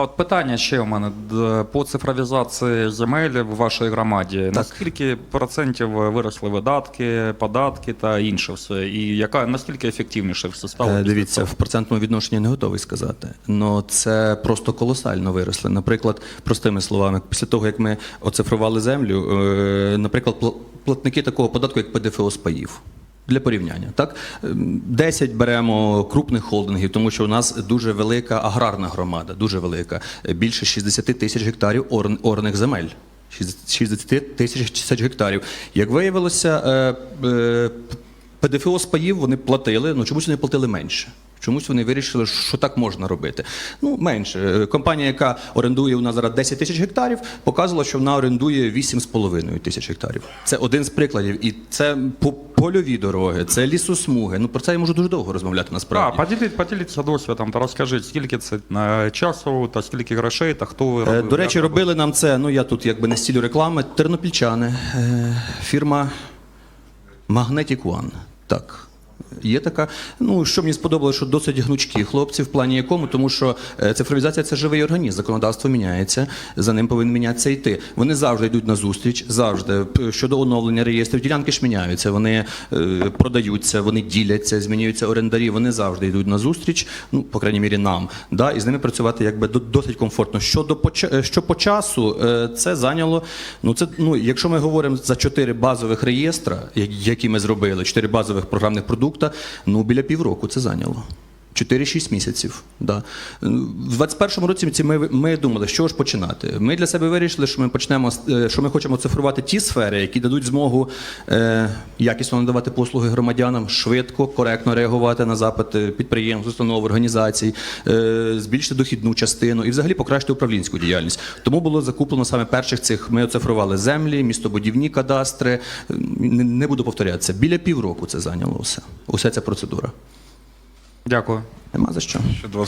А от питання ще у мене по цифровізації земель в вашій громаді. Наскільки процентів виросли видатки, податки та інше все? І яка наскільки ефективніше все стало? Е, Дивіться, в процентному відношенні не готовий сказати. але це просто колосально виросли. Наприклад, простими словами, після того, як ми оцифрували землю, е, наприклад, пл- платники такого податку, як ПДФО з паїв. Для порівняння, так Ем, 10 беремо крупних холдингів, тому що у нас дуже велика аграрна громада, дуже велика, Е, більше 60 тисяч гектарів орних земель. 60 тисяч гектарів. Як виявилося, е, е, ПДФО з вони платили, ну чомусь вони платили менше. Чомусь вони вирішили, що так можна робити. Ну, менше. Компанія, яка орендує у нас зараз 10 тисяч гектарів, показувала, що вона орендує 8,5 тисяч гектарів. Це один з прикладів. І це по- польові дороги, це лісосмуги. Ну про це я можу дуже довго розмовляти А, насправді. поділіть, поділіться досвідом та розкажіть, скільки це е, часу та скільки грошей, та хто ви Е, робив? До речі, робили нам це. Ну я тут якби не стілю реклами. Тернопільчани, е, фірма Magnetic One. Так. Є така. Ну, що мені сподобалося, що досить гнучкі хлопці в плані якому, тому що е, цифровізація це живий організм, законодавство міняється, за ним повинен мінятися йти. Вони завжди йдуть на зустріч, завжди щодо оновлення реєстрів. Ділянки ж міняються, вони е, продаються, вони діляться, змінюються орендарі. Вони завжди йдуть на зустріч, ну по крайній мірі нам. Да, і з ними працювати якби до- досить комфортно. Щодо по е, що по часу, це зайняло. Ну це ну, якщо ми говоримо за чотири базових реєстра, які ми зробили, чотири базових програмних продукта, ну біля півроку це зайняло. 4-6 місяців. Да. В 21-му році ці ми, ми думали, чого ж починати. Ми для себе вирішили, що ми почнемо е, що ми хочемо цифрувати ті сфери, які дадуть змогу е, якісно надавати послуги громадянам, швидко, коректно реагувати на запити підприємств, установ, організацій, е, збільшити дохідну частину і взагалі покращити управлінську діяльність. Тому було закуплено саме перших цих. Ми оцифрували землі, містобудівні кадастри. Не буду повторятися. Біля півроку це зайняло все. Уся ця процедура. Дякую. Нема за що. Ще два